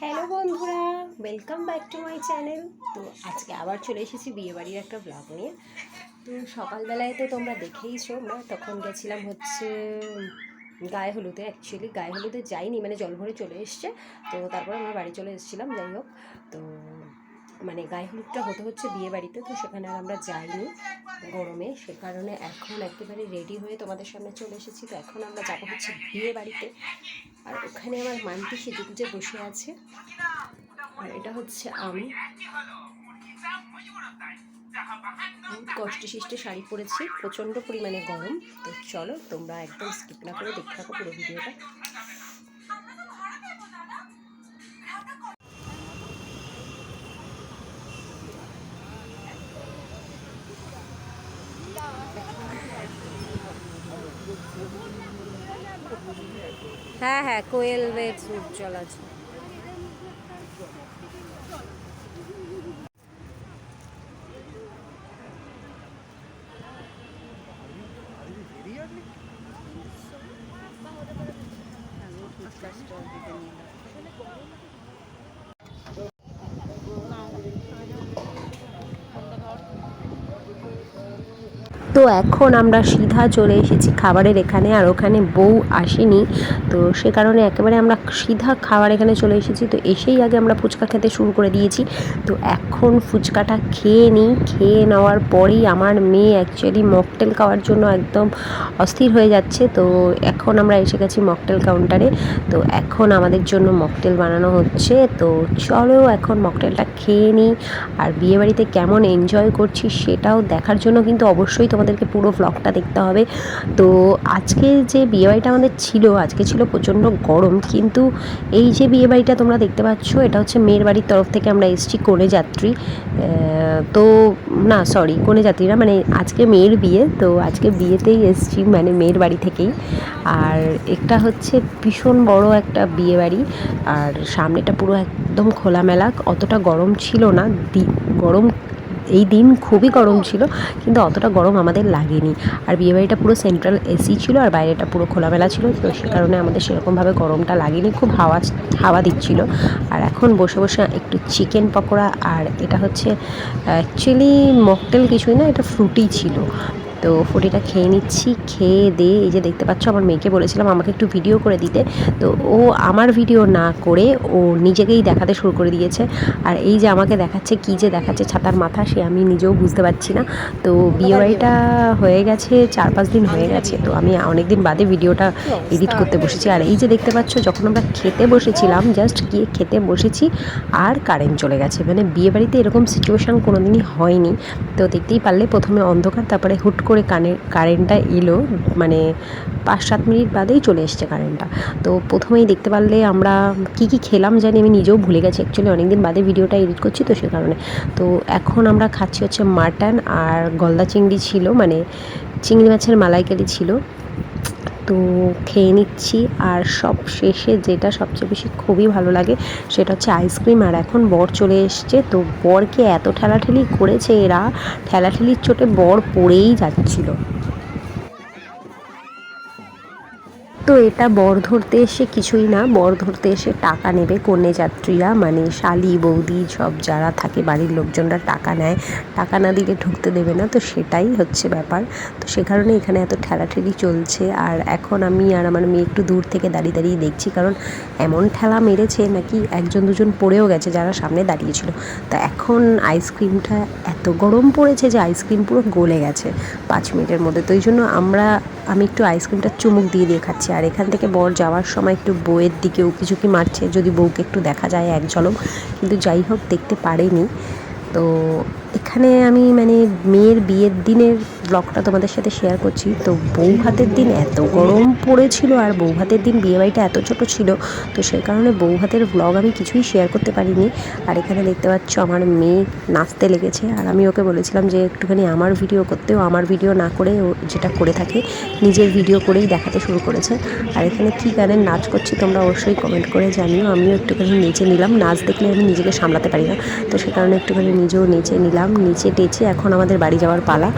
Hello বন্ধুরা welcome back to my channel তো আজকে আবার চলে এসেছি বিয়েবাড়ির একটা ব্লগ নিয়ে। তো সকালবেলায় তো তোমরা দেখেইছো আমরা তখন গেছিলাম হচ্ছে গায়ে হলুদে অ্যাকচুয়ালি গায়ে হলুদে যাইনি মানে জল ভরে চলে এসছে। তো তারপর আমরা বাড়ি চলে এসেছিলাম, যাই হোক। তো মানে গায়ে হলুদটা হতে হচ্ছে বিয়ে বাড়িতে তো সেখানে আর আমরা যাইনি গরমে। সে কারণে এখন একেবারে রেডি হয়ে তোমাদের সামনে চলে এসেছি। তো এখন আমরা যাব হচ্ছে বিয়ে বাড়িতে আর ওখানে আমার মানটি সেজে গুজে বসে আছে। আর এটা হচ্ছে আমি। বহুত কষ্টে শিষ্টে শাড়ি পরেছি, প্রচণ্ড পরিমাণে গরম। তো চলো তোমরা একদম স্কিপ না করে দেখতে থাকো পুরো ভিডিওটা। হ্যাঁ হ্যাঁ কোয়েল বেড উজ্জ্বল আছে। তো এখন আমরা সিধা চলে এসেছি খাবারের এখানে, আর ওখানে বউ আসেনি। তো সে কারণে একেবারে আমরা সিধা খাবার এখানে চলে এসেছি। তো এসেই আগে আমরা ফুচকা খেতে শুরু করে দিয়েছি। তো এখন ফুচকাটা খেয়ে নিই। খেয়ে নেওয়ার পরেই আমার মেয়ে অ্যাকচুয়ালি মকটেল খাওয়ার জন্য একদম অস্থির হয়ে যাচ্ছে। তো এখন আমরা এসে গেছি মকটেল কাউন্টারে তো এখন আমাদের জন্য মকটেল বানানো হচ্ছে। তো চলো এখন মকটেলটা খেয়ে নিই। আর বিয়েবাড়িতে কেমন এনজয় করছি সেটাও দেখার জন্য কিন্তু অবশ্যই তোমাদেরকে পুরো ব্লগটা দেখতে হবে। তো আজকে যে বিয়েবাড়িটা আমাদের ছিল, আজকে ছিল প্রচণ্ড গরম। কিন্তু এই যে বিয়েবাড়িটা তোমরা দেখতে পাচ্ছ, এটা হচ্ছে মেয়ের বাড়ির তরফ থেকে আমরা এসেছি কনে যাত্রী তো না সরি কনে যাত্রীরা মানে আজকে মেয়ের বিয়ে, তো আজকে বিয়েতেই এসেছি মানে মেয়ের বাড়ি থেকেই। আর এটা হচ্ছে ভীষণ বড় একটা বিয়ে বাড়ি আর সামনেটা পুরো একদম খোলামেলা, অতটা গরম ছিল না গরম এই দিন খুবই গরম ছিল, কিন্তু অতটা গরম আমাদের লাগেনি। আর বিয়েবাড়িটা পুরো সেন্ট্রাল এসি ছিল আর বাইরেটা পুরো খোলামেলা ছিল, তো সে কারণে আমাদের সেরকমভাবে গরমটা লাগেনি, খুব হাওয়া হাওয়া দিচ্ছিল। আর এখন বসে বসে একটু চিকেন পকোড়া আর এটা হচ্ছে অ্যাকচুয়ালি মকটেল কিছুই না, এটা ফ্রুটি ছিল। তো ফুটিটা খেয়ে নিচ্ছি, খেয়ে দিয়ে এই যে দেখতে পাচ্ছ, আমার মেয়েকে বলেছিলাম আমাকে একটু ভিডিও করে দিতে। তো ও আমার ভিডিও না করে ও নিজেকেই দেখাতে শুরু করে দিয়েছে। আর এই যে আমাকে দেখাচ্ছে, কি যে দেখাচ্ছে ছাতার মাথা, সে আমি নিজেও বুঝতে পারছি না। তো বিয়েবাড়িটা হয়ে গেছে, চার পাঁচ দিন হয়ে গেছে। তো আমি অনেক দিন বাদে ভিডিওটা এডিট করতে বসেছি। আর এই যে দেখতে পাচ্ছ, যখন আমরা খেতে বসেছিলাম জাস্ট গিয়ে খেতে বসেছি, আর কারেন্ট চলে গেছে। মানে বিয়েবাড়িতে এরকম সিচুয়েশান কোনোদিনই হয়নি। তো দেখতেই পারলে, প্রথমে অন্ধকার, তারপরে হুট করে কানে কারেন্টটা এলো মানে পাঁচ সাত মিনিট বাদেই চলে এসছে কারেন্টটা তো প্রথমেই দেখতে পারলে আমরা কি কি খেলাম জানি আমি নিজেও ভুলে গেছি অ্যাকচুয়ালি অনেকদিন বাদে ভিডিওটা এডিট করছি তো সে কারণে। তো এখন আমরা খাচ্ছি হচ্ছে মাটন আর গলদা চিংড়ি ছিল মানে চিংড়ি মাছের মালাইকারি ছিল। তো খেয়ে নিচ্ছি আর সব শেষে যেটা সবচেয়ে বেশি খুবই ভালো লাগে সেটা হচ্ছে আইসক্রিম। আর এখন বর চলে এসছে, তো বরকে এত ঠেলাঠেলি করেছে এরা, ঠেলাঠেলির চোটে বর পড়েই যাচ্ছিল। তো এটা বর ধরতে এসে কিছুই না। বর ধরতে এসে টাকা নেবে কন্যা যাত্রীরা মানে শালি, বৌদি, সব যারা থাকে বাড়ির লোকজনরা টাকা নেয়। টাকা না দিলে ঢুকতে দেবে না, তো সেটাই হচ্ছে ব্যাপার। তো সে কারণে এখানে এত ঠেলাঠেলি চলছে। আর এখন আমি আর আমার মেয়ে একটু দূর থেকে দাঁড়িয়ে দাঁড়িয়ে দেখছি, কারণ এমন ঠেলা মেরেছে নাকি একজন দুজন পড়েও গেছে যারা সামনে দাঁড়িয়েছিল। তা এখন আইসক্রিমটা এত গরম পড়েছে যে আইসক্রিম পুরো গলে গেছে পাঁচ মিনিটের মধ্যে। তো এই জন্য আমরা, আমি একটু আইসক্রিমটা চুমুক দিয়ে দিয়ে খাচ্ছি। আর এখান থেকে বর যাওয়ার সময় একটু বউয়ের দিকে উকি ঝুঁকি মারছে, যদি বউকে একটু দেখা যায় এক ঝলক। কিন্তু যাই হোক, দেখতে পারেনি। তো এখানে আমি মানে মেয়ের বিয়ের দিনের ব্লগটা তোমাদের সাথে শেয়ার করছি। তো বউ ভাতের দিন এত গরম পড়েছিল আর বউ ভাতের দিন বিয়ে বাড়িটা এত ছোট ছিল, তো সেই কারণে বউ ভাতের ব্লগ আমি কিছুই শেয়ার করতে পারিনি। আর এখানে দেখতে পাচ্ছ আমার মেয়ে নাচতে লেগেছে। আর আমি ওকে বলেছিলাম যে একটুখানি আমার ভিডিও করতেও আমার ভিডিও না করে, ও যেটা করে থাকে, নিজের ভিডিও করেই দেখাতে শুরু করেছে। আর এখানে কী গানের নাচ করছি তোমরা অবশ্যই কমেন্ট করে জানিও। আমিও একটুখানি নেচে নিলাম। নাচ দেখলে আমি নিজেকে সামলাতে পারি না। তো সে কারণে একটুখানি নিজেও নেচে নিলাম। গেলাম, নিচে টেচে এখন আমাদের বাড়ি যাওয়ার পালা।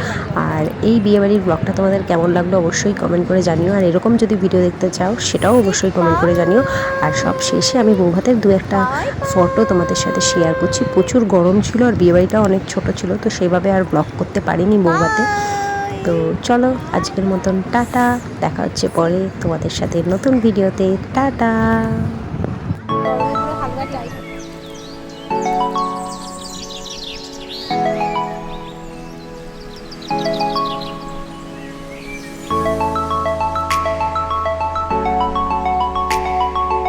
আর এই বিয়েবাড়ির ব্লগটা তোমাদের কেমন লাগল অবশ্যই কমেন্ট করে জানিও। আর এরকম যদি ভিডিও দেখতে চাও, সেটাও অবশ্যই কমেন্ট করে জানিও। আর সব শেষে আমি বৌভাতের দু একটা ফটো তোমাদের সাথে শেয়ার করছি। প্রচুর গরম ছিল আর বিয়েবাড়িটা অনেক ছোট ছিল, তো সেভাবে আর ব্লগ করতে পারিনি বৌভাতে। তো চলো, আজকের মতন টাটা। দেখা হচ্ছে পরে তোমাদের সাথে নতুন ভিডিওতে টাটা!